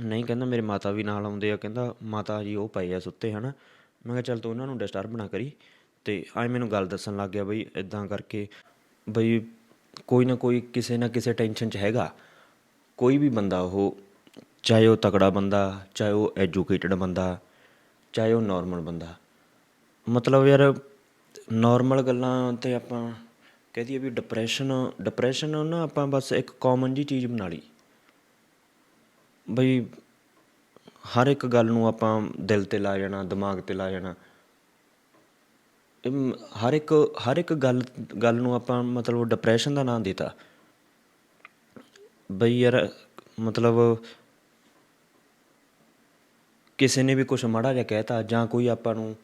ਨਹੀਂ, ਕਹਿੰਦਾ ਮੇਰੇ ਮਾਤਾ ਵੀ ਨਾਲ ਆਉਂਦੇ ਆ, ਕਹਿੰਦਾ ਮਾਤਾ ਜੀ ਉਹ ਪਏ ਆ ਸੁੱਤੇ, ਹਨਾ। ਮੈਂ ਕਿਹਾ ਚੱਲ ਤੂੰ ਉਹਨਾਂ ਨੂੰ ਡਿਸਟਰਬ ਨਾ ਕਰੀ ਤੇ ਆਏ ਮੈਨੂੰ ਗੱਲ ਦੱਸਣ ਲੱਗ ਗਿਆ ਬਈ ਇਦਾਂ ਕਰਕੇ ਬਈ ਕੋਈ ਨਾ ਕੋਈ ਕਿਸੇ ਨਾ ਕਿਸੇ ਟੈਨਸ਼ਨ 'ਚ ਹੈਗਾ। ਕੋਈ ਵੀ ਬੰਦਾ ਉਹ, ਚਾਹੇ ਉਹ ਤਕੜਾ ਬੰਦਾ, ਚਾਹੇ ਉਹ ਐਜੂਕੇਟਡ ਬੰਦਾ, ਚਾਹੇ ਉਹ ਨਾਰਮਲ ਬੰਦਾ। ਮਤਲਬ ਯਾਰ ਨਾਰਮਲ ਗੱਲਾਂ ਤੇ ਆਪਾਂ ਕਹਿ ਦਈਏ ਵੀ ਡਿਪਰੈਸ਼ਨ ਡਿਪਰੈਸ਼ਨ ਨਾ ਆਪਾਂ ਬਸ ਇੱਕ ਕਾਮਨ ਜੀ ਚੀਜ਼ ਬਣਾ ਲਈ। ਬਈ ਹਰ ਇੱਕ ਗੱਲ ਨੂੰ ਆਪਾਂ ਦਿਲ ਤੇ ਲਾ ਜਾਣਾ, ਦਿਮਾਗ ਤੇ ਲਾ ਜਾਣਾ। ਹਰ ਇੱਕ ਹਰ ਇੱਕ ਗੱਲ ਗੱਲ ਨੂੰ ਆਪਾਂ ਮਤਲਬ ਡਿਪਰੈਸ਼ਨ ਦਾ ਨਾਮ ਦਿੱਤਾ। ਬਈ ਯਾਰ, ਮਤਲਬ ਕਿਸੇ ਨੇ ਵੀ ਕੁਝ ਮਾੜਾ ਜਿਹਾ ਕਹਿਤਾ ਜਾਂ ਕੋਈ ਆਪਾਂ ਨੂੰ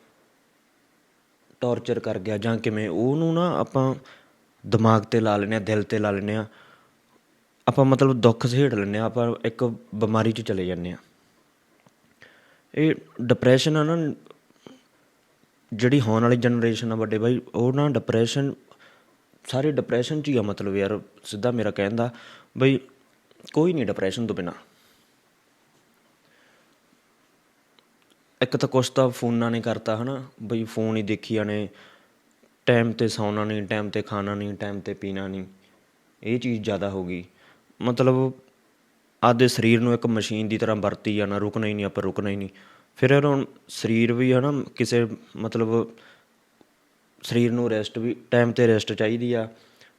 ਟੌਰਚਰ ਕਰ ਗਿਆ ਜਾਂ ਕਿਵੇਂ, ਉਹਨੂੰ ਨਾ ਆਪਾਂ ਦਿਮਾਗ ਤੇ ਲਾ ਲੈਂਦੇ ਆ ਦਿਲ ਤੇ ਲਾ ਲੈਂਦੇ ਆ ਆਪਾਂ ਮਤਲਬ ਦੁੱਖ ਸਹੇੜ ਲੈਂਦੇ ਆ ਆਪਾਂ ਇੱਕ ਬਿਮਾਰੀ 'ਚ ਚਲੇ ਜਾਂਦੇ ਆ ਇਹ ਡਿਪਰੈਸ਼ਨ ਆ ਨਾ, ਜਿਹੜੀ ਹੋਣ ਵਾਲੀ ਜਨਰੇਸ਼ਨ ਆ ਵੱਡੇ ਬਾਈ, ਉਹ ਨਾ ਡਿਪਰੈਸ਼ਨ ਸਾਰੇ ਡਿਪਰੈਸ਼ਨ 'ਚ ਹੀ ਆ ਮਤਲਬ ਯਾਰ, ਸਿੱਧਾ ਮੇਰਾ ਕਹਿਣ ਦਾ ਬਈ ਕੋਈ ਨਹੀਂ ਡਿਪਰੈਸ਼ਨ ਤੋਂ ਬਿਨਾ। ਇੱਕ ਤਾਂ ਕੁਛ ਤਾਂ ਫੋਨਾਂ ਨੇ ਕਰਤਾ ਹਨਾ, ਬਈ ਫੋਨ ਹੀ ਦੇਖੀ ਜਾਣੇ ਟਾਈਮ ਤੇ ਸੌਣਾ ਨਹੀਂ ਟਾਈਮ ਤੇ ਖਾਣਾ ਨਹੀਂ ਟਾਈਮ ਤੇ ਪੀਣਾ ਨਹੀਂ, ਇਹ ਚੀਜ਼ ਜ਼ਿਆਦਾ ਹੋ ਗਈ। ਮਤਲਬ ਆਪਦੇ ਸਰੀਰ ਨੂੰ ਇੱਕ ਮਸ਼ੀਨ ਦੀ ਤਰ੍ਹਾਂ ਵਰਤੀ ਜਾਣਾ, ਰੁਕਣਾ ਹੀ ਨਹੀਂ, ਆਪਾਂ ਰੁਕਣਾ ਹੀ ਨਹੀਂ। ਫਿਰ ਯਾਰ ਹੁਣ ਸਰੀਰ ਵੀ ਹੈ ਨਾ ਕਿਸੇ ਮਤਲਬ ਸਰੀਰ ਨੂੰ ਰੈਸਟ ਵੀ ਟਾਈਮ ਤੇ ਰੈਸਟ ਚਾਹੀਦੀ ਆ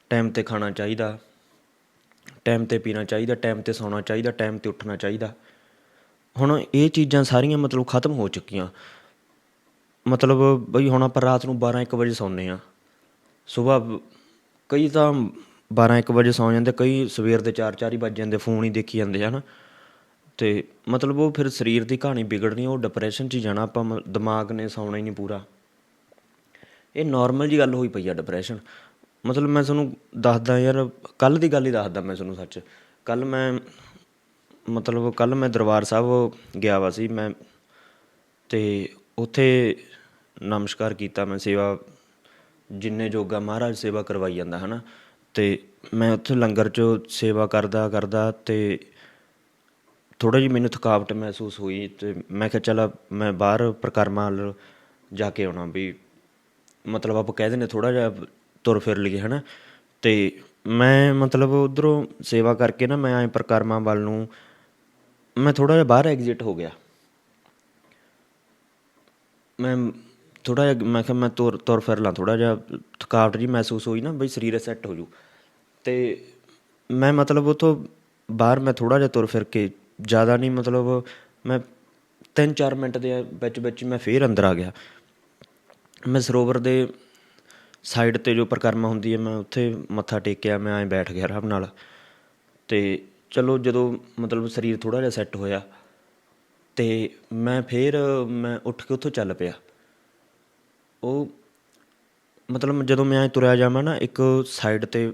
ਟਾਈਮ ਤੇ ਖਾਣਾ ਚਾਹੀਦਾ ਟਾਈਮ ਤੇ ਪੀਣਾ ਚਾਹੀਦਾ ਟਾਈਮ ਤੇ ਸੌਣਾ ਚਾਹੀਦਾ ਟਾਈਮ ਤੇ ਉੱਠਣਾ ਚਾਹੀਦਾ। ਹੁਣ ਇਹ ਚੀਜ਼ਾਂ ਸਾਰੀਆਂ ਮਤਲਬ ਖਤਮ ਹੋ ਚੁੱਕੀਆਂ। ਮਤਲਬ ਬਈ ਹੁਣ ਆਪਾਂ ਰਾਤ ਨੂੰ 12 1 ਵਜੇ ਸੌਂਦੇ ਆ ਸਵੇਰ ਕਈ ਤਾਂ 12 1 ਵਜੇ ਸੌਂ ਜਾਂਦੇ, ਕਈ ਸਵੇਰ ਦੇ 4 4 ਹੀ ਵੱਜ ਜਾਂਦੇ, ਫੋਨ ਹੀ ਦੇਖੀ ਜਾਂਦੇ, ਹਨ। ਤੇ ਮਤਲਬ ਉਹ ਫਿਰ ਸਰੀਰ ਦੀ ਕਹਾਣੀ ਵਿਗੜਨੀ, ਉਹ ਡਿਪਰੈਸ਼ਨ 'ਚ ਹੀ ਜਾਣਾ, ਆਪਾਂ ਮ- ਦਿਮਾਗ ਨੇ ਸੌਣਾ ਹੀ ਨਹੀਂ ਪੂਰਾ। ਇਹ ਨਾਰਮਲ ਜੀ ਗੱਲ ਹੋਈ ਪਈ ਆ ਡਿਪਰੈਸ਼ਨ ਮਤਲਬ ਮੈਂ ਤੁਹਾਨੂੰ ਦੱਸਦਾ ਯਾਰ ਕੱਲ ਦੀ ਗੱਲ ਹੀ ਦੱਸਦਾ ਮੈਂ ਤੁਹਾਨੂੰ ਸੱਚ। ਕੱਲ ਮੈਂ, ਮਤਲਬ ਕੱਲ ਮੈਂ ਦਰਬਾਰ ਸਾਹਿਬ ਗਿਆ ਵਾ ਸੀ, ਮੈਂ, ਤੇ ਉੱਥੇ ਨਮਸਕਾਰ ਕੀਤਾ, ਮੈਂ ਸੇਵਾ, ਜਿੰਨੇ ਜੋਗਾ ਮਹਾਰਾਜ ਸੇਵਾ ਕਰਵਾਈ ਜਾਂਦਾ, ਹਨਾ। ਅਤੇ ਮੈਂ ਉੱਥੇ ਲੰਗਰ 'ਚੋਂ ਸੇਵਾ ਕਰਦਾ ਕਰਦਾ ਅਤੇ ਥੋੜ੍ਹਾ ਜਿਹਾ ਮੈਨੂੰ ਥਕਾਵਟ ਮਹਿਸੂਸ ਹੋਈ ਅਤੇ ਮੈਂ ਕਿਹਾ ਚੱਲ ਮੈਂ ਬਾਹਰ ਪਰਿਕਰਮਾ ਵੱਲ ਜਾ ਕੇ ਆਉਣਾ ਵੀ ਮਤਲਬ ਆਪਾਂ ਕਹਿ ਦਿੰਦੇ ਥੋੜ੍ਹਾ ਜਿਹਾ ਤੁਰ ਫਿਰ ਲਈਏ ਹੈ ਨਾ ਅਤੇ ਮੈਂ ਮਤਲਬ ਉਧਰੋਂ ਸੇਵਾ ਕਰਕੇ ਨਾ ਮੈਂ ਐ ਪ੍ਰਕਰਮਾਂ ਵੱਲ ਨੂੰ ਮੈਂ ਥੋੜ੍ਹਾ ਜਿਹਾ ਬਾਹਰ ਐਗਜ਼ਿਟ ਹੋ ਗਿਆ। ਮੈਂ ਥੋੜਾ ਜਿਹਾ, ਮੈਂ ਕਿਹਾ ਮੈਂ ਤੁਰ ਤੁਰ ਫਿਰ ਲਾਂ ਥੋੜਾ ਜਿਹਾ ਥਕਾਵਟ ਜੀ ਮਹਿਸੂਸ ਹੋਈ ਨਾ, ਬਈ ਸਰੀਰ ਸੈੱਟ ਹੋ ਜੂ। ਤੇ ਮੈਂ ਮਤਲਬ ਉਥੋਂ ਬਾਹਰ ਮੈਂ ਥੋੜਾ ਜਿਹਾ ਤੁਰ ਫਿਰ ਕੇ, ਜ਼ਿਆਦਾ ਨਹੀਂ ਮਤਲਬ ਮੈਂ 3-4 ਮਿੰਟ ਦੇ ਵਿੱਚ ਵਿੱਚ ਮੈਂ ਫੇਰ ਅੰਦਰ ਆ ਗਿਆ। ਮੈਂ ਸਰੋਵਰ ਦੇ ਸਾਈਡ ਤੇ ਜੋ ਪ੍ਰਕਰਮਾ ਹੁੰਦੀ ਹੈ, ਮੈਂ ਉੱਥੇ ਮੱਥਾ ਟੇਕਿਆ, ਮੈਂ ਐਂ ਬੈਠ ਗਿਆ ਆਰਾਮ ਨਾਲ। ਤੇ ਚਲੋ ਜਦੋਂ ਮਤਲਬ ਸਰੀਰ ਥੋੜਾ ਜਿਹਾ ਸੈੱਟ ਹੋਇਆ, ਤੇ ਮੈਂ ਫੇਰ ਮੈਂ ਉੱਠ ਕੇ ਉੱਥੋਂ ਚੱਲ ਪਿਆ। ਉਹ ਮਤਲਬ ਜਦੋਂ ਮੈਂ ਐਂ ਤੁਰਿਆ ਜਾਵਾਂ ਨਾ, ਇੱਕ ਸਾਈਡ ਤੇ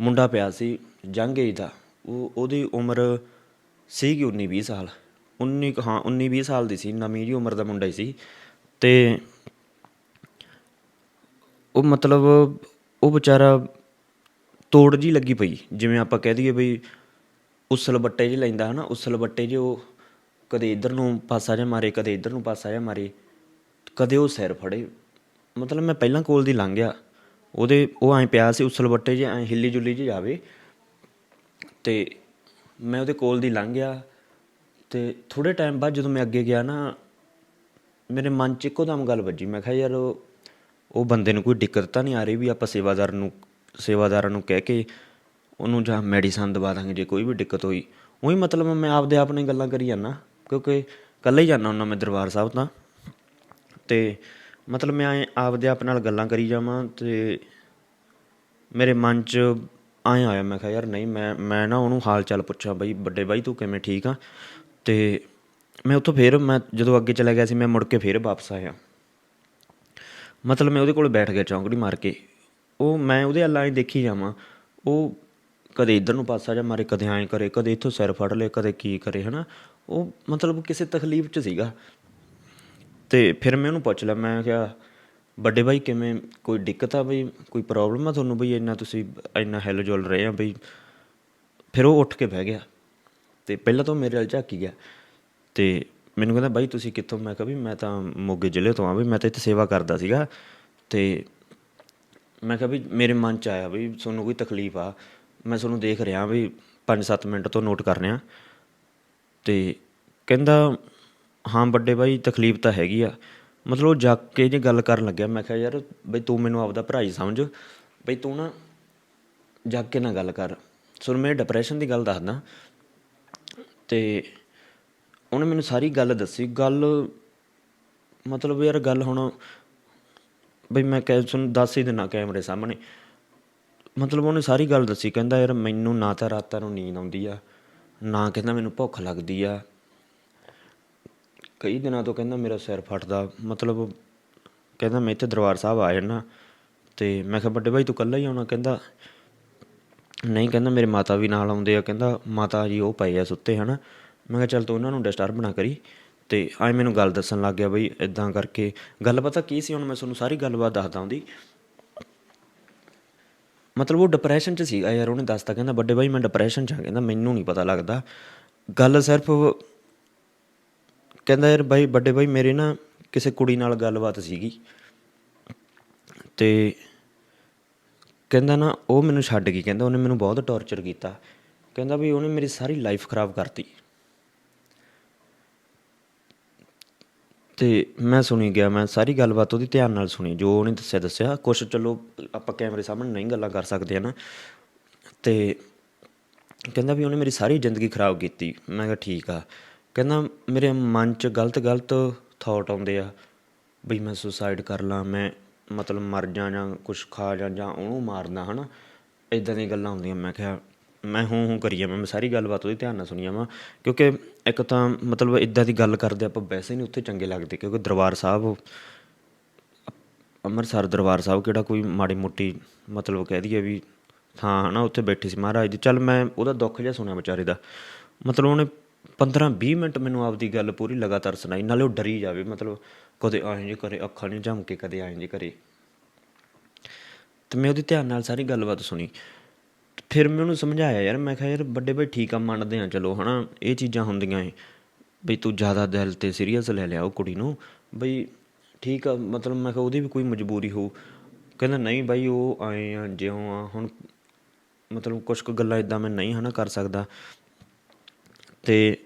ਮੁੰਡਾ ਪਿਆ ਸੀ, ਜੰਗ ਏਜ ਦਾ। ਉਹ, ਉਹਦੀ ਉਮਰ ਸੀਗੀ 19 20 ਸਾਲ। 19 ਕੁ- ਹਾਂ 19 20 ਸਾਲ ਦੀ ਸੀ, ਨਵੀਂ ਜਿਹੀ ਉਮਰ ਦਾ ਮੁੰਡਾ ਹੀ ਸੀ। ਤੇ ਉਹ ਮਤਲਬ ਉਹ ਵਿਚਾਰਾ ਤੋੜ ਜੀ ਲੱਗੀ ਪਈ, ਜਿਵੇਂ ਆਪਾਂ ਕਹਿ ਦਈਏ ਬਈ ਉਸਲ ਬੱਟੇ ਜਿਹੇ ਲੈਂਦਾ ਹਨਾ, ਉਸਲ ਬੱਟੇ ਜਿਹੇ ਉਹ ਕਦੇ ਇੱਧਰ ਨੂੰ ਪਾਸਾ ਜਿਹਾ ਮਾਰੇ, ਕਦੇ ਇੱਧਰ ਨੂੰ ਪਾਸਾ ਜਿਹਾ ਮਾਰੇ। ਕਦੇ ਉਹ ਸਿਰ ਫੜੇ। ਮਤਲਬ ਮੈਂ ਪਹਿਲਾਂ ਕੋਲ ਦੀ ਲੰਘ ਗਿਆ। ਉਹਦੇ, ਉਹ ਐਂ ਪਿਆ ਸੀ ਉਸਲ ਬੱਟੇ ਜੇ ਐਂ ਹਿੱਲੀ ਜੁੱਲੀ ਜਿਹੀ ਜਾਵੇ। ਤੇ ਮੈਂ ਉਹਦੇ ਕੋਲ ਦੀ ਲੰਘ ਗਿਆ। ਤੇ ਥੋੜੇ ਟਾਈਮ ਬਾਅਦ ਜਦੋਂ ਮੈਂ ਅੱਗੇ ਗਿਆ ਨਾ, ਮੇਰੇ ਮਨ 'ਚ ਇੱਕੋ ਦਮ ਗੱਲ ਵੱਜੀ। ਮੈਂ ਕਿਹਾ, ਯਾਰ, ਉਹ ਉਹ ਬੰਦੇ ਨੂੰ ਕੋਈ ਦਿੱਕਤ ਤਾਂ ਨਹੀਂ ਆ ਰਹੀ ਵੀ ਆਪਾਂ ਸੇਵਾਦਾਰ ਨੂੰ, ਸੇਵਾਦਾਰਾਂ ਨੂੰ ਕਹਿ ਕੇ ਉਹਨੂੰ ਜਾਂ ਮੈਡੀਸਨ ਦਵਾ ਦਾਂਗੇ ਜੇ ਕੋਈ ਵੀ ਦਿੱਕਤ ਹੋਈ? ਉਹੀ ਮਤਲਬ ਮੈਂ ਆਪਦੇ ਆਪ ਨੇ ਗੱਲਾਂ ਕਰੀ ਜਾਂਦਾ। ਕਿਉਂਕਿ ਇਕੱਲਾ ਹੀ ਜਾਂਦਾ ਹੁੰਦਾ ਮੈਂ ਦਰਬਾਰ ਸਾਹਿਬ ਤਾਂ। ਤੇ ਮਤਲਬ ਮੈਂ ਐਂ ਆਪਦੇ ਆਪ ਨਾਲ ਗੱਲਾਂ ਕਰੀ ਜਾਵਾਂ ਅਤੇ ਮੇਰੇ ਮਨ 'ਚ ਐਂ ਆਇਆ, ਮੈਂ ਕਿਹਾ ਯਾਰ ਨਹੀਂ, ਮੈਂ ਮੈਂ ਨਾ ਉਹਨੂੰ ਹਾਲ ਚਾਲ ਪੁੱਛਾਂ, ਬਈ ਵੱਡੇ ਬਾਈ ਤੂੰ ਕਿਵੇਂ ਠੀਕ ਆ? ਅਤੇ ਮੈਂ ਉੱਥੋਂ ਫਿਰ ਮੈਂ ਜਦੋਂ ਅੱਗੇ ਚਲਾ ਗਿਆ ਸੀ, ਮੈਂ ਮੁੜ ਕੇ ਫਿਰ ਵਾਪਸ ਆਇਆ। ਮਤਲਬ ਮੈਂ ਉਹਦੇ ਕੋਲ ਬੈਠ ਗਿਆ ਚੌਂਕੜੀ ਮਾਰ ਕੇ। ਉਹ, ਮੈਂ ਉਹਦੇ ਅੱਲਾ ਹੀ ਦੇਖੀ ਜਾਵਾਂ, ਉਹ ਕਦੇ ਇਧਰ ਨੂੰ ਪਾਸਾ ਜਾ ਮਾਰੇ, ਕਦੇ ਐਂ ਕਰੇ, ਕਦੇ ਇੱਥੋਂ ਸਿਰ ਫੜ ਲੇ ਕਦੇ ਕੀ ਕਰੇ, ਹਨਾ? ਉਹ ਮਤਲਬ ਕਿਸੇ ਤਕਲੀਫ 'ਚ ਸੀਗਾ। ਅਤੇ ਫਿਰ ਮੈਂ ਉਹਨੂੰ ਪੁੱਛ ਲਿਆ, ਮੈਂ ਕਿਹਾ, ਵੱਡੇ ਭਾਈ ਕਿਵੇਂ? ਕੋਈ ਦਿੱਕਤ ਆ ਬਈ? ਕੋਈ ਪ੍ਰੋਬਲਮ ਆ ਤੁਹਾਨੂੰ ਬਈ? ਇੰਨਾ ਤੁਸੀਂ, ਇੰਨਾ ਹਿਲ ਜੁਲ ਰਹੇ ਆ ਬਈ? ਫਿਰ ਉਹ ਉੱਠ ਕੇ ਬਹਿ ਗਿਆ ਤੇ ਪਹਿਲਾਂ ਤਾਂ ਉਹ ਮੇਰੇ ਵੱਲ ਝਾਕੀ ਗਿਆ ਤੇ ਮੈਨੂੰ ਕਹਿੰਦਾ, ਬਾਈ, ਤੁਸੀਂ ਕਿੱਥੋਂ? ਮੈਂ ਕਿਹਾ ਵੀ ਮੈਂ ਤਾਂ ਮੋਗੇ ਜ਼ਿਲ੍ਹੇ ਤੋਂ ਆ ਵੀ ਮੈਂ ਤਾਂ ਇੱਥੇ ਸੇਵਾ ਕਰਦਾ ਸੀਗਾ ਤੇ ਮੈਂ ਕਿਹਾ ਵੀ ਮੇਰੇ ਮਨ ਚ ਆਇਆ ਵੀ ਤੁਹਾਨੂੰ ਕੋਈ ਤਕਲੀਫ ਆ। ਮੈਂ ਤੁਹਾਨੂੰ ਦੇਖ ਰਿਹਾ ਵੀ 5-7 ਮਿੰਟ ਤੋਂ ਨੋਟ ਕਰ ਰਿਹਾ। ਤੇ ਕਹਿੰਦਾ ਹਾਂ, ਵੱਡੇ ਭਾਈ ਤਕਲੀਫ ਤਾਂ ਹੈਗੀ ਆ। ਮਤਲਬ ਉਹ ਜਾ ਕੇ ਜੇ ਗੱਲ ਕਰਨ ਲੱਗਿਆ, ਮੈਂ ਕਿਹਾ ਯਾਰ ਬਈ ਤੂੰ ਮੈਨੂੰ ਆਪਦਾ ਭਰਾ ਹੀ ਸਮਝ। ਬਈ ਤੂੰ ਨਾ ਜਾ ਕੇ ਨਾ ਗੱਲ ਕਰ। ਸੁਣ ਮੈਂ ਡਿਪਰੈਸ਼ਨ ਦੀ ਗੱਲ ਦੱਸਦਾ। ਤੇ ਉਹਨੇ ਮੈਨੂੰ ਸਾਰੀ ਗੱਲ ਦੱਸੀ। ਗੱਲ ਮਤਲਬ ਯਾਰ ਗੱਲ ਹੁਣ ਬਈ ਮੈਂ ਕਹਿ ਤੁਹਾਨੂੰ ਦੱਸ ਹੀ ਦਿਨਾ ਕੈਮਰੇ ਸਾਹਮਣੇ। ਮਤਲਬ ਉਹਨੇ ਸਾਰੀ ਗੱਲ ਦੱਸੀ। ਕਹਿੰਦਾ ਯਾਰ ਮੈਨੂੰ ਨਾ ਤਾਂ ਰਾਤਾਂ ਨੂੰ ਨੀਂਦ ਆਉਂਦੀ ਆ, ਨਾ ਕਹਿੰਦਾ ਮੈਨੂੰ ਭੁੱਖ ਲੱਗਦੀ ਆ। ਕਈ ਦਿਨਾਂ ਤੋਂ ਕਹਿੰਦਾ ਮੇਰਾ ਸਿਰ ਫਟਦਾ, ਮਤਲਬ ਕਹਿੰਦਾ ਮੈਂ ਇੱਥੇ ਦਰਬਾਰ ਸਾਹਿਬ ਆ ਜਾਣਾ ਤੇ ਮੈਂ ਕਿਹਾ, ਵੱਡੇ ਭਾਈ, ਤੂੰ ਇਕੱਲਾ ਹੀ ਆਉਣਾ? ਕਹਿੰਦਾ, ਨਹੀਂ, ਕਹਿੰਦਾ, ਮੇਰੇ ਮਾਤਾ ਵੀ ਨਾਲ ਆਉਂਦੇ ਆ। ਕਹਿੰਦਾ, ਮਾਤਾ ਜੀ, ਉਹ ਪਏ ਆ ਸੁੱਤੇ, ਹਨਾ? ਮੈਂ ਕਿਹਾ, ਚੱਲ ਤੂੰ ਉਹਨਾਂ ਨੂੰ ਡਿਸਟਰਬ ਨਾ ਕਰੀ। ਤੇ ਆਏ ਮੈਨੂੰ ਗੱਲ ਦੱਸਣ ਲੱਗ ਗਿਆ ਬਈ ਇਦਾਂ ਕਰਕੇ। ਗੱਲ ਪਤਾ ਕੀ ਸੀ, ਹੁਣ ਮੈਂ ਤੁਹਾਨੂੰ ਸਾਰੀ ਗੱਲਬਾਤ ਦੱਸਦਾ ਹੁੰਦੀ ਮਤਲਬ ਉਹ ਡਿਪਰੈਸ਼ਨ 'ਚ ਸੀਗਾ ਯਾਰ, ਉਹਨੇ ਦੱਸਤਾ, ਕਹਿੰਦਾ, ਵੱਡੇ ਭਾਈ, ਮੈਂ ਡਿਪਰੈਸ਼ਨ 'ਚ ਆ। ਕਹਿੰਦਾ, ਮੈਨੂੰ ਨਹੀਂ ਪਤਾ ਲੱਗਦਾ। ਗੱਲ ਸਿਰਫ ਕਹਿੰਦਾ ਯਾਰ ਬਾਈ, ਵੱਡੇ ਬਾਈ, ਮੇਰੇ ਨਾ ਕਿਸੇ ਕੁੜੀ ਨਾਲ ਗੱਲਬਾਤ ਸੀਗੀ। ਤੇ ਕਹਿੰਦਾ ਨਾ, ਉਹ ਮੈਨੂੰ ਛੱਡ ਗਈ। ਕਹਿੰਦਾ ਉਹਨੇ ਮੈਨੂੰ ਬਹੁਤ ਟੌਰਚਰ ਕੀਤਾ। ਕਹਿੰਦਾ ਵੀ ਉਹਨੇ ਮੇਰੀ ਸਾਰੀ ਲਾਈਫ ਖਰਾਬ ਕਰਤੀ। ਤੇ ਮੈਂ ਸੁਣੀ ਗਿਆ, ਮੈਂ ਸਾਰੀ ਗੱਲਬਾਤ ਉਹਦੀ ਧਿਆਨ ਨਾਲ ਸੁਣੀ। ਜੋ ਉਹਨੇ ਦੱਸਿਆ ਦੱਸਿਆ। ਕੁਛ ਚਲੋ, ਆਪਾਂ ਕੈਮਰੇ ਸਾਹਮਣੇ ਨਹੀਂ ਗੱਲਾਂ ਕਰ ਸਕਦੇ ਹਨਾ ਤੇ ਕਹਿੰਦਾ ਵੀ ਉਹਨੇ ਮੇਰੀ ਸਾਰੀ ਜ਼ਿੰਦਗੀ ਖਰਾਬ ਕੀਤੀ। ਮੈਂ ਕਿਹਾ ਠੀਕ ਆ। ਕਹਿੰਦਾ, ਮੇਰੇ ਮਨ 'ਚ ਗਲਤ ਗਲਤ ਥਾਟ ਆਉਂਦੇ ਆ ਬਈ ਮੈਂ ਸੁਸਾਈਡ ਕਰ ਲਾਂ, ਮੈਂ ਮਤਲਬ ਮਰ ਜਾ ਜਾਂ ਕੁਛ ਖਾ ਜਾਂ ਜਾਂ ਉਹਨੂੰ ਮਾਰਦਾ ਹਨਾ? ਇਦਾਂ ਦੀਆਂ ਗੱਲਾਂ ਹੁੰਦੀਆਂ ਮੈਂ ਕਿਹਾ, ਮੈਂ ਹੂੰ ਹੂੰ ਕਰੀ ਜਾਵਾਂ, ਮੈਂ ਸਾਰੀ ਗੱਲਬਾਤ ਉਹਦੀ ਧਿਆਨ ਨਾਲ ਸੁਣੀ ਜਾਵਾਂ। ਕਿਉਂਕਿ ਇੱਕ ਤਾਂ ਮਤਲਬ ਇਦਾਂ ਦੀ ਗੱਲ ਕਰਦੇ ਆਪਾਂ ਵੈਸੇ ਨਹੀਂ ਉੱਥੇ ਚੰਗੇ ਲੱਗਦੇ, ਕਿਉਂਕਿ ਦਰਬਾਰ ਸਾਹਿਬ, ਅੰਮ੍ਰਿਤਸਰ ਦਰਬਾਰ ਸਾਹਿਬ ਕਿਹੜਾ ਕੋਈ ਮਾੜੀ ਮੋਟੀ ਮਤਲਬ ਕਹਿ ਦਈਏ ਵੀ ਥਾਂ, ਹਨਾ, ਉੱਥੇ ਬੈਠੇ ਸੀ ਮਹਾਰਾਜ ਦੀ ਚੱਲ ਮੈਂ ਉਹਦਾ ਦੁੱਖ ਜਿਹਾ ਸੁਣਿਆ ਵਿਚਾਰੇ ਦਾ। ਮਤਲਬ ਉਹਨੇ 15 20 ਮਿੰਟ ਮੈਨੂੰ ਆਪਦੀ ਗੱਲ ਪੂਰੀ ਲਗਾਤਾਰ ਸੁਣਾਈ, ਨਾਲੇ ਉਹ ਡਰੀ ਜਾਵੇ, ਮਤਲਬ ਕਦੇ ਐਂ ਜੇ ਕਰੇ, ਅੱਖਾਂ ਨਹੀਂ ਝਮਕੇ, ਕਦੇ ਐਂ ਜੇ ਕਰੇ। ਤੇ ਮੈਂ ਉਹਦੀ ਧਿਆਨ ਨਾਲ ਸਾਰੀ ਗੱਲਬਾਤ ਸੁਣੀ। ਫਿਰ ਮੈਂ ਉਹਨੂੰ ਸਮਝਾਇਆ, ਯਾਰ ਮੈਂ ਕਿਹਾ, ਯਾਰ ਵੱਡੇ ਭਾਈ ਠੀਕ ਆ, ਮੰਨਦੇ ਆ, ਚਲੋ, ਹਨਾ, ਇਹ ਚੀਜ਼ਾਂ ਹੁੰਦੀਆਂ ਏ। ਬਈ ਤੂੰ ਜ਼ਿਆਦਾ ਦਿਲ ਤੇ ਸੀਰੀਅਸ ਲੈ ਲਿਆ ਉਹ ਕੁੜੀ ਨੂੰ। ਬਈ ਠੀਕ ਆ, ਮਤਲਬ ਮੈਂ ਕਿਹਾ ਉਹਦੀ ਵੀ ਕੋਈ ਮਜਬੂਰੀ ਹੋ ਕਹਿੰਦਾ, ਨਹੀਂ ਬਾਈ, ਉਹ ਆਏ ਆ, ਜਿਉਂ ਆ, ਹੁਣ ਮਤਲਬ ਕੁਝ ਕੁ ਗੱਲਾਂ ਇਦਾਂ ਮੈਂ ਨਹੀਂ, ਹਨਾ, ਕਰ ਸਕਦਾ। ਤੇ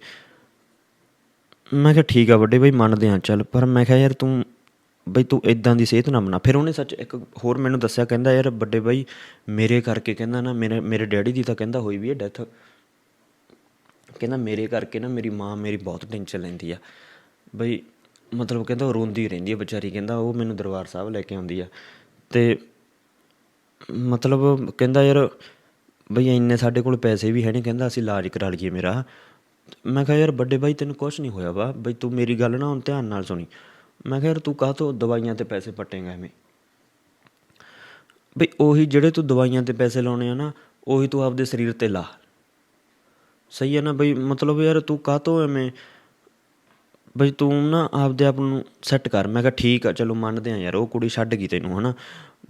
ਮੈਂ ਕਿਹਾ, ਠੀਕ ਆ ਵੱਡੇ ਬਾਈ, ਮੰਨਦੇ ਆ ਚੱਲ। ਪਰ ਮੈਂ ਕਿਹਾ, ਯਾਰ ਤੂੰ, ਬਈ ਤੂੰ ਇਦਾਂ ਦੀ ਸਿਹਤ ਨਾ ਬਣਾ। ਫਿਰ ਉਹਨੇ ਸੱਚ ਇੱਕ ਹੋਰ ਮੈਨੂੰ ਦੱਸਿਆ, ਕਹਿੰਦਾ, ਯਾਰ ਵੱਡੇ ਬਾਈ, ਮੇਰੇ ਕਰਕੇ ਕਹਿੰਦਾ ਨਾ, ਮੇਰੇ ਮੇਰੇ ਡੈਡੀ ਦੀ ਤਾਂ ਕਹਿੰਦਾ ਹੋਈ ਵੀ ਹੈ ਡੈਥ। ਕਹਿੰਦਾ, ਮੇਰੇ ਕਰਕੇ ਨਾ ਮੇਰੀ ਮਾਂ ਮੇਰੀ ਬਹੁਤ ਟੈਨਸ਼ਨ ਲੈਂਦੀ ਆ। ਬਈ, ਮਤਲਬ ਕਹਿੰਦਾ, ਉਹ ਰੋਂਦੀ ਰਹਿੰਦੀ ਆ ਵਿਚਾਰੀ, ਕਹਿੰਦਾ, ਉਹ ਮੈਨੂੰ ਦਰਬਾਰ ਸਾਹਿਬ ਲੈ ਕੇ ਆਉਂਦੀ ਆ। ਤੇ ਮਤਲਬ ਕਹਿੰਦਾ, ਯਾਰ ਬਈ, ਇੰਨੇ ਸਾਡੇ ਕੋਲ ਪੈਸੇ ਵੀ ਹੈ ਨਹੀਂ ਕਹਿੰਦਾ, ਅਸੀਂ ਇਲਾਜ ਕਰਾ ਲਈਏ ਮੇਰਾ। ਮੈਂ ਕਿਹਾ, ਯਾਰ ਵੱਡੇ ਬਾਈ, ਤੈਨੂੰ ਕੁਛ ਨਹੀਂ ਹੋਇਆ ਵਾ। ਬਈ ਤੂੰ ਮੇਰੀ ਗੱਲ ਨਾ ਹੁਣ ਧਿਆਨ ਨਾਲ ਸੁਣੀ। ਮੈਂ ਕਿਹਾ, ਯਾਰ ਤੂੰ ਕਾਹ ਤੋਂ ਦਵਾਈਆਂ ਤੇ ਪੈਸੇ ਪੱਟੇਂਗਾ ਐਵੇਂ? ਬਈ ਉਹੀ ਜਿਹੜੇ ਤੂੰ ਦਵਾਈਆਂ ਤੇ ਪੈਸੇ ਲਾਉਣੇ ਆ ਨਾ, ਉਹੀ ਤੂੰ ਆਪਦੇ ਸਰੀਰ ਤੇ ਲਾ। ਸਹੀ ਹੈ ਨਾ ਬਈ? ਮਤਲਬ ਯਾਰ ਤੂੰ ਕਾਹ ਤੋਂ ਐਵੇਂ? ਬਈ ਤੂੰ ਨਾ ਆਪਦੇ ਆਪ ਨੂੰ ਸੈੱਟ ਕਰ। ਮੈਂ ਕਿਹਾ, ਠੀਕ ਆ, ਚਲੋ ਮੰਨਦੇ ਆ ਯਾਰ, ਉਹ ਕੁੜੀ ਛੱਡ ਗਈ ਤੈਨੂੰ, ਹਨਾ?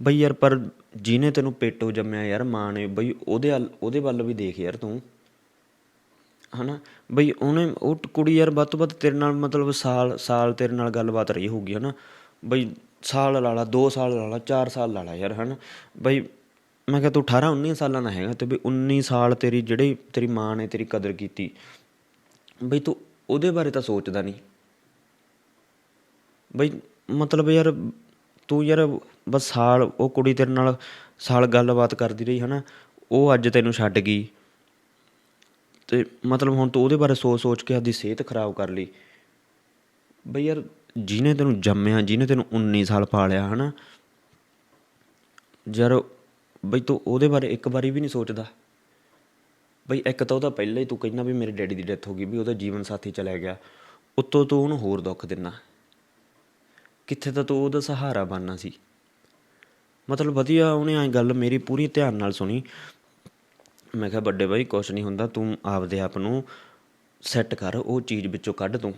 ਬਈ ਯਾਰ, ਪਰ ਜਿਹਨੇ ਤੈਨੂੰ ਪੇਟੋ ਜੰਮਿਆ ਯਾਰ, ਮਾਂ ਨੇ, ਬਈ ਉਹਦੇ ਵੱਲ ਉਹਦੇ ਵੱਲ ਵੀ ਦੇਖ ਯਾਰ ਤੂੰ। ਹੈ ਨਾ ਬਈ ਉਹਨੇ ਉਹ ਕੁੜੀ ਯਾਰ ਵੱਧ ਤੋਂ ਵੱਧ ਤੇਰੇ ਨਾਲ ਮਤਲਬ ਸਾਲ ਸਾਲ ਤੇਰੇ ਨਾਲ ਗੱਲਬਾਤ ਰਹੀ ਹੋਊਗੀ ਨਾ ਬਈ ਸਾਲ ਲਾ ਲਾ 2 ਸਾਲ ਲਾ ਲਾ 4 ਸਾਲ ਲਾ ਲਾ ਯਾਰ ਹੈ ਨਾ ਬਈ ਮੈਂ ਕਿਹਾ ਤੂੰ 18 19 ਸਾਲਾਂ ਦਾ ਹੈਗਾ ਤੇ ਬਈ 19 ਸਾਲ ਤੇਰੀ ਜਿਹੜੀ ਤੇਰੀ ਮਾਂ ਨੇ ਤੇਰੀ ਕਦਰ ਕੀਤੀ, ਬਈ ਤੂੰ ਉਹਦੇ ਬਾਰੇ ਤਾਂ ਸੋਚਦਾ ਨਹੀਂ। ਬਈ ਮਤਲਬ ਯਾਰ ਤੂੰ ਯਾਰ ਬਸ ਸਾਲ, ਉਹ ਕੁੜੀ ਤੇਰੇ ਨਾਲ ਸਾਲ ਗੱਲਬਾਤ ਕਰਦੀ ਰਹੀ, ਹਨਾ? ਉਹ ਅੱਜ ਤੈਨੂੰ ਛੱਡ ਗਈ। ਅਤੇ ਮਤਲਬ ਹੁਣ ਤੂੰ ਉਹਦੇ ਬਾਰੇ ਸੋਚ ਸੋਚ ਕੇ ਆਪਦੀ ਸਿਹਤ ਖਰਾਬ ਕਰ ਲਈ। ਬਈ ਯਾਰ, ਜਿਹਨੇ ਤੈਨੂੰ ਜੰਮਿਆ, ਜਿਹਨੇ ਤੈਨੂੰ 19 ਸਾਲ ਪਾਲਿਆ, ਹਨਾ? ਯਾਰ, ਬਈ ਤੂੰ ਉਹਦੇ ਬਾਰੇ ਇੱਕ ਵਾਰੀ ਵੀ ਨਹੀਂ ਸੋਚਦਾ। ਬਈ ਇੱਕ ਤਾਂ ਉਹਦਾ ਪਹਿਲਾਂ ਹੀ ਤੂੰ ਕਹਿੰਦਾ ਵੀ ਮੇਰੇ ਡੈਡੀ ਦੀ ਡੈਥ ਹੋ ਗਈ, ਵੀ ਉਹਦਾ ਜੀਵਨ ਸਾਥੀ ਚਲਾ ਗਿਆ। ਉੱਤੋਂ ਤੂੰ ਉਹਨੂੰ ਹੋਰ ਦੁੱਖ ਦਿੰਦਾ। ਕਿੱਥੇ ਤਾਂ ਤੂੰ ਉਹਦਾ ਸਹਾਰਾ ਬਣਨਾ ਸੀ? ਮਤਲਬ ਵਧੀਆ ਉਹਨੇ ਐ ਗੱਲ ਮੇਰੀ ਪੂਰੀ ਧਿਆਨ ਨਾਲ ਸੁਣੀ। ਮੈਂ ਕਿਹਾ, ਵੱਡੇ ਬਾਈ, ਕੁਛ ਨਹੀਂ ਹੁੰਦਾ, ਤੂੰ ਆਪਦੇ ਆਪ ਨੂੰ ਸੈੱਟ ਕਰ, ਉਹ ਚੀਜ਼ ਵਿੱਚੋਂ ਕੱਢ ਤੂੰ।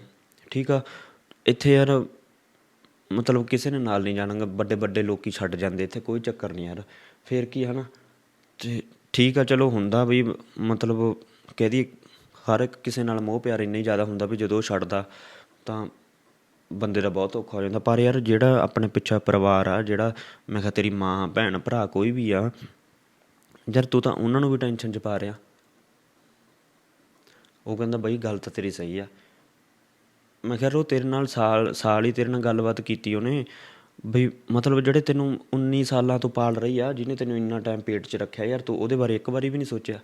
ਠੀਕ ਆ? ਇੱਥੇ ਯਾਰ ਮਤਲਬ ਕਿਸੇ ਨੇ ਨਾਲ ਨਹੀਂ ਜਾਣਾਗਾ ਵੱਡੇ ਵੱਡੇ ਲੋਕੀ ਛੱਡ ਜਾਂਦੇ, ਇੱਥੇ ਕੋਈ ਚੱਕਰ ਨਹੀਂ ਯਾਰ। ਫੇਰ ਕੀ ਹਨਾ? ਤੇ ਠੀਕ ਆ, ਚਲੋ ਹੁੰਦਾ ਵੀ, ਮਤਲਬ ਕਹਿ ਦਈਏ, ਹਰ ਇੱਕ ਕਿਸੇ ਨਾਲ ਮੋਹ ਪਿਆਰ ਇੰਨਾ ਹੀ ਜ਼ਿਆਦਾ ਹੁੰਦਾ ਵੀ ਜਦੋਂ ਛੱਡਦਾ, ਤਾਂ ਬੰਦੇ ਦਾ ਬਹੁਤ ਔਖਾ ਹੋ ਜਾਂਦਾ। ਪਰ ਯਾਰ ਜਿਹੜਾ ਆਪਣੇ ਪਿੱਛੇ ਪਰਿਵਾਰ ਆ, ਜਿਹੜਾ ਮੈਂ ਕਿਹਾ ਤੇਰੀ ਮਾਂ, ਭੈਣ, ਭਰਾ ਕੋਈ ਵੀ ਆ ਯਾਰ ਤੂੰ ਤਾਂ ਉਹਨਾਂ ਨੂੰ ਵੀ ਟੈਨਸ਼ਨ 'ਚ ਪਾ ਰਿਹਾ। ਉਹ ਕਹਿੰਦਾ, ਬਈ, ਗੱਲ ਤਾਂ ਤੇਰੀ ਸਹੀ ਆ। ਮੈਂ ਕਿਹਾ ਉਹ ਤੇਰੇ ਨਾਲ ਸਾਲ ਸਾਲ ਹੀ ਤੇਰੇ ਨਾਲ ਗੱਲਬਾਤ ਕੀਤੀ ਉਹਨੇ। ਬਈ, ਮਤਲਬ ਜਿਹੜੇ ਤੈਨੂੰ 19 ਸਾਲਾਂ ਤੋਂ ਪਾਲ ਰਹੀ ਆ, ਜਿਹਨੇ ਤੈਨੂੰ ਇੰਨਾ ਟਾਈਮ ਪੇਟ 'ਚ ਰੱਖਿਆ ਯਾਰ, ਤੂੰ ਉਹਦੇ ਬਾਰੇ ਇੱਕ ਵਾਰੀ ਵੀ ਨਹੀਂ ਸੋਚਿਆ?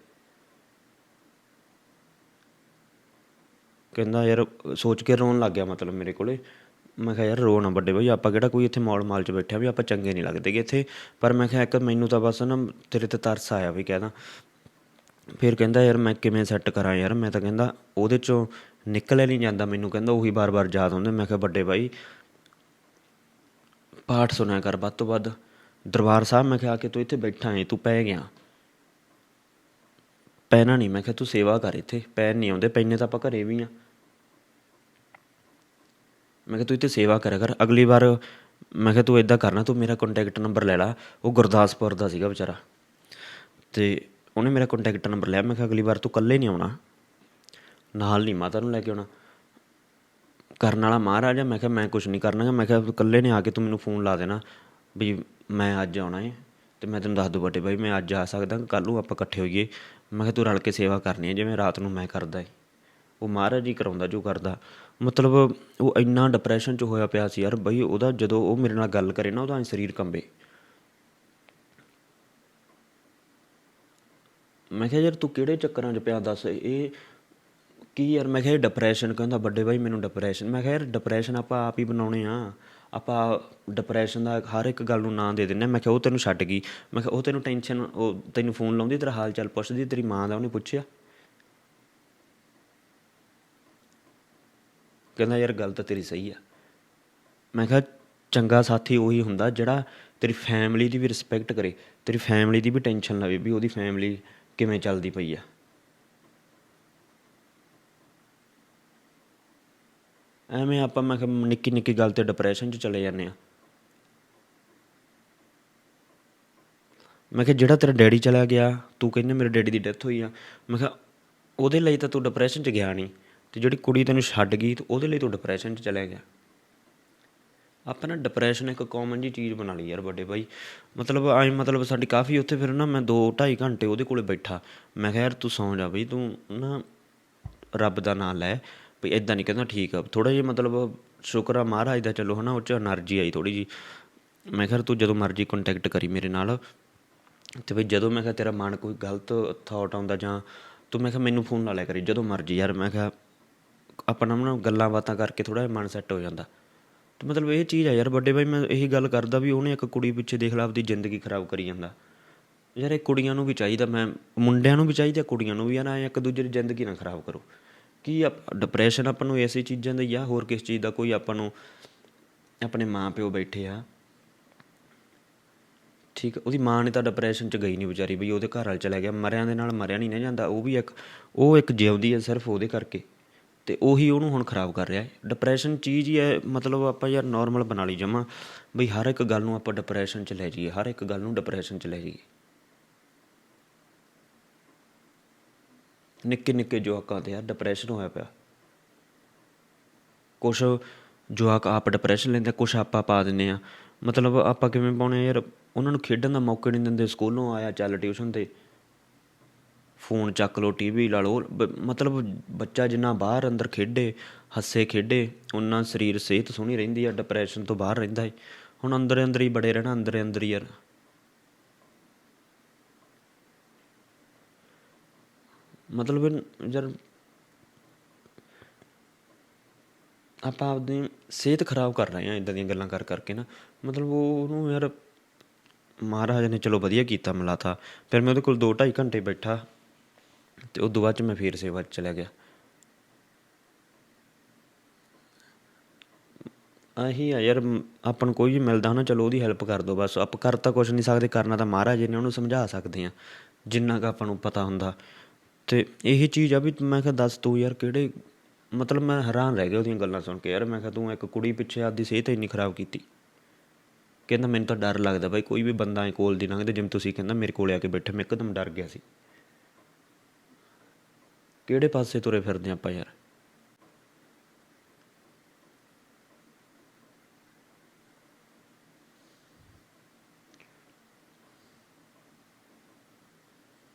ਕਹਿੰਦਾ, ਯਾਰ, ਸੋਚ ਕੇ ਰੋਣ ਲੱਗ ਗਿਆ ਮਤਲਬ ਮੇਰੇ ਕੋਲੇ। ਮੈਂ ਕਿਹਾ ਯਾਰ ਰੋ ਨਾ ਵੱਡੇ ਭਾਈ ਆਪਾਂ ਕਿਹੜਾ ਕੋਈ ਇੱਥੇ ਮੌਲ ਮਾਲ 'ਚ ਬੈਠਿਆ ਵੀ ਆਪਾਂ ਚੰਗੇ ਨਹੀਂ ਲੱਗਦੇਗੇ ਇੱਥੇ। ਪਰ ਮੈਂ ਕਿਹਾ ਇੱਕ ਮੈਨੂੰ ਤਾਂ ਬਸ ਨਾ ਤੇਰੇ ਤੇ ਤਰਸ ਆਇਆ ਵੀ ਕਹਿਦਾ। ਫਿਰ ਕਹਿੰਦਾ ਯਾਰ ਮੈਂ ਕਿਵੇਂ ਸੈੱਟ ਕਰਾਂ ਯਾਰ? ਮੈਂ ਤਾਂ ਕਹਿੰਦਾ ਉਹਦੇ ਚੋਂ ਨਿਕਲਿਆ ਨਹੀਂ ਜਾਂਦਾ ਮੈਨੂੰ, ਕਹਿੰਦਾ ਉਹੀ ਬਾਰ-ਬਾਰ ਯਾਦ ਆਉਂਦੇ। ਮੈਂ ਕਿਹਾ ਵੱਡੇ ਭਾਈ ਪਾਠ ਸੁਣਿਆ ਕਰ ਵੱਧ ਤੋਂ ਵੱਧ। ਦਰਬਾਰ ਸਾਹਿਬ, ਮੈਂ ਕਿਹਾ ਕਿ ਤੂੰ ਇੱਥੇ ਬੈਠਾ ਹੈ ਤੂੰ ਪੈ ਗਿਆ। ਪੈਣਾ ਨਹੀਂ, ਮੈਂ ਕਿਹਾ ਤੂੰ ਸੇਵਾ ਕਰ ਇੱਥੇ। ਪੈਣ ਨਹੀਂ ਆਉਂਦੇ, ਪੈਨੇ ਤਾਂ ਆਪਾਂ ਘਰੇ ਵੀ ਆ। ਮੈਂ ਕਿਹਾ ਤੂੰ ਇੱਥੇ ਸੇਵਾ ਕਰਿਆ ਕਰ ਅਗਲੀ ਵਾਰ ਮੈਂ ਕਿਹਾ ਤੂੰ ਇਦਾਂ ਕਰਨਾ ਤੂੰ ਮੇਰਾ ਕੰਟੈਕਟ ਨੰਬਰ ਲੈ ਲਾ। ਉਹ ਗੁਰਦਾਸਪੁਰ ਦਾ ਸੀਗਾ ਵਿਚਾਰਾ। ਤੇ ਉਹਨੇ ਮੇਰਾ ਕੰਟੈਕਟ ਨੰਬਰ ਲਿਆ, ਮੈਂ ਕਿਹਾ ਅਗਲੀ ਵਾਰ ਤੂੰ ਇਕੱਲੇ ਨਹੀਂ ਆਉਣਾ। ਨਾਲ ਨਹੀਂ ਮਾਤਾ ਨੂੰ ਲੈ ਕੇ ਆਉਣਾ। ਕਰਨ ਵਾਲਾ ਮਹਾਰਾਜ ਆ, ਮੈਂ ਕਿਹਾ ਮੈਂ ਕੁਝ ਨਹੀਂ ਕਰਨਾ ਮੈਂ ਕਿਹਾ ਇਕੱਲੇ ਨੇ ਆ ਕੇ ਤੂੰ ਮੈਨੂੰ ਫੋਨ ਲਾ ਦੇਣਾ ਵੀ ਮੈਂ ਅੱਜ ਆਉਣਾ ਏ। ਤੇ ਮੈਂ ਤੈਨੂੰ ਦੱਸ ਦੂ ਬਟੇ ਬਾਈ ਮੈਂ ਅੱਜ ਆ ਸਕਦਾ ਕੱਲ ਨੂੰ ਆਪਾਂ ਇਕੱਠੇ ਹੋਈਏ। ਮੈਂ ਕਿਹਾ ਤੂੰ ਰਲ ਕੇ ਸੇਵਾ ਕਰਨੀ ਹੈ ਜਿਵੇਂ ਰਾਤ ਨੂੰ ਮੈਂ ਕਰਦਾ ਏ। ਉਹ ਮਹਾਰਾਜ ਹੀ ਕਰਾਉਂਦਾ ਜੋ ਕਰਦਾ। ਮਤਲਬ ਉਹ ਇੰਨਾ ਡਿਪਰੈਸ਼ਨ 'ਚ ਹੋਇਆ ਪਿਆ ਸੀ ਯਾਰ ਬਈ, ਉਹਦਾ ਜਦੋਂ ਉਹ ਮੇਰੇ ਨਾਲ ਗੱਲ ਕਰੇ ਨਾ, ਉਹਦਾ ਸਰੀਰ ਕੰਬੇ। ਮੈਂ ਕਿਹਾ, ਯਾਰ ਤੂੰ ਕਿਹੜੇ ਚੱਕਰਾਂ 'ਚ ਪਿਆ? ਦੱਸ, ਇਹ ਕੀ ਯਾਰ? ਮੈਂ ਕਿਹਾ, ਇਹ ਡਿਪਰੈਸ਼ਨ ਕਹਿੰਦਾ, ਵੱਡੇ ਬਾਈ, ਮੈਨੂੰ ਡਿਪਰੈਸ਼ਨ ਮੈਂ ਕਿਹਾ, ਯਾਰ ਡਿਪਰੈਸ਼ਨ ਆਪਾਂ ਆਪ ਹੀ ਬਣਾਉਣੇ ਆ। ਆਪਾਂ ਡਿਪਰੈਸ਼ਨ ਦਾ ਹਰ ਇੱਕ ਗੱਲ ਨੂੰ ਨਾਂ ਦੇ ਦਿੰਨੇ ਆ। ਮੈਂ ਕਿਹਾ, ਉਹ ਤੈਨੂੰ ਛੱਡ ਗਈ। ਮੈਂ ਕਿਹਾ, ਉਹ ਤੈਨੂੰ ਟੈਨਸ਼ਨ ਉਹ ਤੈਨੂੰ ਫੋਨ ਲਾਉਂਦੀ, ਤੇਰਾ ਹਾਲ ਚਾਲ ਪੁੱਛਦੀ, ਤੇਰੀ ਮਾਂ ਦਾ ਉਹਨੇ ਪੁੱਛਿਆ? ਕਹਿੰਦਾ, ਯਾਰ, ਗੱਲ ਤਾਂ ਤੇਰੀ ਸਹੀ ਆ। ਮੈਂ ਕਿਹਾ, ਚੰਗਾ ਸਾਥੀ ਉਹੀ ਹੁੰਦਾ ਜਿਹੜਾ ਤੇਰੀ ਫੈਮਿਲੀ ਦੀ ਵੀ ਰਿਸਪੈਕਟ ਕਰੇ। ਤੇਰੀ ਫੈਮਿਲੀ ਦੀ ਵੀ ਟੈਨਸ਼ਨ ਲਵੇ ਵੀ ਉਹਦੀ ਫੈਮਿਲੀ ਕਿਵੇਂ ਚੱਲਦੀ ਪਈ ਆ। ਐਵੇਂ ਆਪਾਂ, ਮੈਂ ਕਿਹਾ, ਨਿੱਕੀ ਨਿੱਕੀ ਗੱਲ ਤੇ ਡਿਪਰੈਸ਼ਨ 'ਚ ਚਲੇ ਜਾਂਦੇ ਆ। ਮੈਂ ਕਿਹਾ, ਜਿਹੜਾ ਤੇਰਾ ਡੈਡੀ ਚਲਾ ਗਿਆ, ਤੂੰ ਕਹਿੰਦਾ ਮੇਰੇ ਡੈਡੀ ਦੀ ਡੈਥ ਹੋਈ ਆ। ਮੈਂ ਕਿਹਾ, ਉਹਦੇ ਲਈ ਤਾਂ ਤੂੰ ਡਿਪਰੈਸ਼ਨ 'ਚ ਗਿਆ ਨਹੀਂ ਤੇ ਜਿਹੜੀ ਕੁੜੀ ਤੈਨੂੰ ਛੱਡ ਗਈ, ਤੇ ਉਹਦੇ ਲਈ ਤੂੰ ਡਿਪਰੈਸ਼ਨ 'ਚ ਚਲਾ ਗਿਆ। ਆਪਾਂ ਨਾ ਡਿਪਰੈਸ਼ਨ ਇੱਕ ਕਾਮਨ ਜੀ ਚੀਜ਼ ਬਣਾ ਲਈ ਯਾਰ ਵੱਡੇ ਭਾਈ ਮਤਲਬ ਆਈ ਮਤਲਬ ਸਾਡੀ ਕਾਫੀ ਉੱਥੇ ਫਿਰ ਨਾ ਮੈਂ 2 2.5 ਘੰਟੇ ਉਹਦੇ ਕੋਲੇ ਬੈਠਾ। ਮੈਂ ਕਿਹਾ ਯਾਰ ਤੂੰ ਸੌਂ ਜਾ ਬਈ, ਤੂੰ ਨਾ ਰੱਬ ਦਾ ਨਾਮ ਲੈ। ਵੀ ਇਦਾਂ ਨਹੀਂ ਕਹਿੰਦਾ ਠੀਕ ਆ। ਥੋੜਾ ਜਿਹਾ ਮਤਲਬ ਸ਼ੁਕਰ ਆ ਮਹਾਰਾਜ ਦਾ, ਚਲੋ ਹਨਾ, ਉਹ ਚ એનર્ਜੀ ਆਈ ਥੋੜੀ ਜੀ ਮੈਂ ਕਿਹਾ ਤੂੰ ਜਦੋਂ ਮਰਜ਼ੀ ਕੰਟੈਕਟ ਕਰੀ ਮੇਰੇ ਨਾਲ। ਤੇ ਭਈ ਜਦੋਂ ਮੈਂ ਕਿਹਾ ਤੇਰਾ ਮਨ ਕੋਈ ਗਲਤ ਥਾਟ ਆਉਂਦਾ ਜਾਂ ਤੂੰ ਮੈਂ ਕਿਹਾ ਮੈਨੂੰ ਫੋਨ ਨਾ ਲਿਆ ਕਰੀ, ਜਦੋਂ ਮਰਜ਼ੀ ਯਾਰ। ਮੈਂ ਕਿਹਾ ਆਪਣਾ ਨਾ ਗੱਲਾਂ ਬਾਤਾਂ ਕਰਕੇ ਥੋੜਾ ਜਿਹਾ ਮਨ ਸੈੱਟ ਹੋ ਜਾਂਦਾ। ਤੇ ਮਤਲਬ ਇਹ ਚੀਜ਼ ਆ ਯਾਰ, ਵੱਡੇ ਬਾਈ ਮੈਂ ਇਹੀ ਗੱਲ ਕਰਦਾ ਵੀ ਉਹਨੇ ਇੱਕ ਕੁੜੀ ਪਿੱਛੇ ਦੇਖ ਲਾ, ਆਪਦੀ ਜ਼ਿੰਦਗੀ ਖਰਾਬ ਕਰੀ ਜਾਂਦਾ। ਯਾਰ ਇਹ ਕੁੜੀਆਂ ਨੂੰ ਵੀ ਚਾਹੀਦਾ, ਮੈਂ ਮੁੰਡਿਆਂ ਨੂੰ ਵੀ ਚਾਹੀਦਾ, ਕੁੜੀਆਂ ਨੂੰ ਵੀ ਯਾਰ ਐਂ ਇੱਕ ਦੂਜੇ ਦੀ ਜ਼ਿੰਦਗੀ ਨਾ ਖਰਾਬ ਕਰੋ। ਕੀ ਡਿਪਰੈਸ਼ਨ ਆਪਾਂ ਨੂੰ ਐਸੀ ਚੀਜ਼ਾਂ ਦਾ ਹੀ ਆ, ਹੋਰ ਕਿਸ ਚੀਜ਼ ਦਾ ਕੋਈ ਆਪਾਂ ਨੂੰ ਆਪਣੇ ਮਾਂ ਪਿਓ ਬੈਠੇ ਆ। ਠੀਕ, ਉਹਦੀ ਮਾਂ ਨੇ ਤਾਂ ਡਿਪਰੈਸ਼ਨ ਚ ਗਈ ਨਹੀਂ ਵਿਚਾਰੀ, ਬਈ ਉਹਦੇ ਘਰ ਵਾਲ ਚਲਾ ਗਿਆ, ਮਰਿਆਂ ਦੇ ਨਾਲ ਮਰਿਆ ਨਹੀਂ ਨਾ ਜਾਂਦਾ, ਉਹ ਵੀ ਇੱਕ, ਉਹ ਇੱਕ ਜਿਉਂਦੀ ਹੈ ਸਿਰਫ ਉਹਦੇ ਕਰਕੇ। ਤੇ ਉਹੀ ਉਹਨੂੰ ਹੁਣ ਖਰਾਬ ਕਰ ਰਿਹਾ ਹੈ। ਡਿਪਰੈਸ਼ਨ ਚੀਜ਼ ਹੀ ਹੈ, ਮਤਲਬ ਆਪਾਂ ਯਾਰ ਨਾਰਮਲ ਬਣਾ ਲਈ ਜਮਾ। ਬਈ ਹਰ ਇੱਕ ਗੱਲ ਨੂੰ ਆਪਾਂ ਡਿਪਰੈਸ਼ਨ ਚ ਲੈ ਜਾਈਏ, ਹਰ ਇੱਕ ਗੱਲ ਨੂੰ ਡਿਪਰੈਸ਼ਨ ਚ ਲੈ ਜਾਈਏ। ਨਿੱਕੇ ਨਿੱਕੇ ਜਵਾਕਾਂ ਤੇ ਯਾਰ ਡਿਪਰੈਸ਼ਨ ਹੋਇਆ ਪਿਆ। ਕੁਛ ਜਵਾਕ ਆਪ ਡਿਪਰੈਸ਼ਨ ਲੈਂਦੇ ਕੁਛ ਆਪਾਂ ਪਾ ਦਿੰਦੇ ਆ। ਮਤਲਬ ਆਪਾਂ ਕਿਵੇਂ ਪਾਉਣੇ ਯਾਰ, ਉਹਨਾਂ ਨੂੰ ਖੇਡਣ ਦਾ ਮੌਕਾ ਨਹੀਂ ਦਿੰਦੇ, ਸਕੂਲੋਂ ਆਇਆ, ਚੱਲ ਟਿਊਸ਼ਨ ਤੇ। ਫੋਨ ਚੱਕ ਲਓ ਟੀਵੀ ਲਾ ਲਓ, ਬ- ਮਤਲਬ ਬੱਚਾ ਜਿੰਨਾ ਬਾਹਰ ਅੰਦਰ ਖੇਡੇ, ਹੱਸੇ ਖੇਡੇ ਉਨਾ ਸਰੀਰ ਸਿਹਤ ਸੋਹਣੀ ਰਹਿੰਦੀ ਆ ਡਿਪਰੈਸ਼ਨ ਤੋਂ ਬਾਹਰ ਰਹਿੰਦਾ ਹੈ ਹੁਣ ਅੰਦਰ ਅੰਦਰ ਹੀ ਬੜੇ ਰਹਿਣਾ, ਅੰਦਰ ਅੰਦਰ ਹੀ ਯਾਰ। ਮਤਲਬ ਯਾਰ ਆਪਾਂ ਆਪਦੀ ਸਿਹਤ ਖਰਾਬ ਕਰ ਰਹੇ ਹਾਂ ਇਦਾਂ ਦੀਆਂ ਗੱਲਾਂ ਕਰ ਕਰਕੇ ਨਾ। ਮਤਲਬ ਉਹ ਉਹਨੂੰ ਯਾਰ ਮਹਾਰਾਜ ਨੇ ਚਲੋ ਵਧੀਆ ਕੀਤਾ ਮਿਲਾਤਾ। ਫਿਰ ਮੈਂ ਉਹਦੇ ਕੋਲ 2.5 ਘੰਟੇ ਬੈਠਾ। ਤੇ ਉਸ ਤੋਂ ਬਾਅਦ ਚ ਮੈਂ ਫੇਰ ਸੇਵਾ 'ਚ ਚਲਾ ਗਿਆ। ਆਹੀ ਆ ਯਾਰ ਮ- ਆਪਾਂ ਨੂੰ ਕੋਈ ਵੀ ਮਿਲਦਾ ਨਾ ਚਲੋ ਉਹਦੀ ਹੈਲਪ ਕਰ ਦੋ ਬਸ। ਆਪਾਂ ਕਰ ਤਾਂ ਕੁਝ ਨਹੀਂ ਸਕਦੇ, ਕਰਨਾ ਤਾਂ ਮਹਾਰਾਜ ਨੇ ਉਹਨੂੰ ਸਮਝਾ ਸਕਦੇ ਆ, ਜਿੰਨਾ ਕੁ ਆਪਾਂ ਨੂੰ ਪਤਾ ਹੁੰਦਾ। ਤੇ ਇਹੀ ਚੀਜ਼ ਆ ਵੀ ਮੈਂ ਕਿਹਾ, ਦੱਸ ਤੂੰ ਯਾਰ ਕਿਹੜੇ, ਮਤਲਬ ਮੈਂ ਹੈਰਾਨ ਰਹਿ ਗਿਆ ਉਹਦੀਆਂ ਗੱਲਾਂ ਸੁਣ ਕੇ। ਯਾਰ ਮੈਂ ਕਿਹਾ, ਤੂੰ ਇੱਕ ਕੁੜੀ ਪਿੱਛੇ ਆਪਦੀ ਸਿਹਤ ਇੰਨੀ ਖਰਾਬ ਕੀਤੀ। ਕਹਿੰਦਾ, ਮੈਨੂੰ ਤਾਂ ਡਰ ਲੱਗਦਾ ਬਾਈ, ਕੋਈ ਵੀ ਬੰਦਾ ਐ ਕੋਲ ਦੀ ਲੰਘਦੇ, ਜਿਵੇਂ ਤੁਸੀਂ ਕਹਿੰਦਾ, ਮੇਰੇ ਕੋਲ ਆ ਕੇ ਬੈਠੇ, ਮੈਂ ਇੱਕਦਮ ਡਰ ਗਿਆ ਸੀ। ਕਿਹੜੇ ਪਾਸੇ ਤੁਰੇ ਫਿਰਦੇ ਆਪਾਂ ਯਾਰ?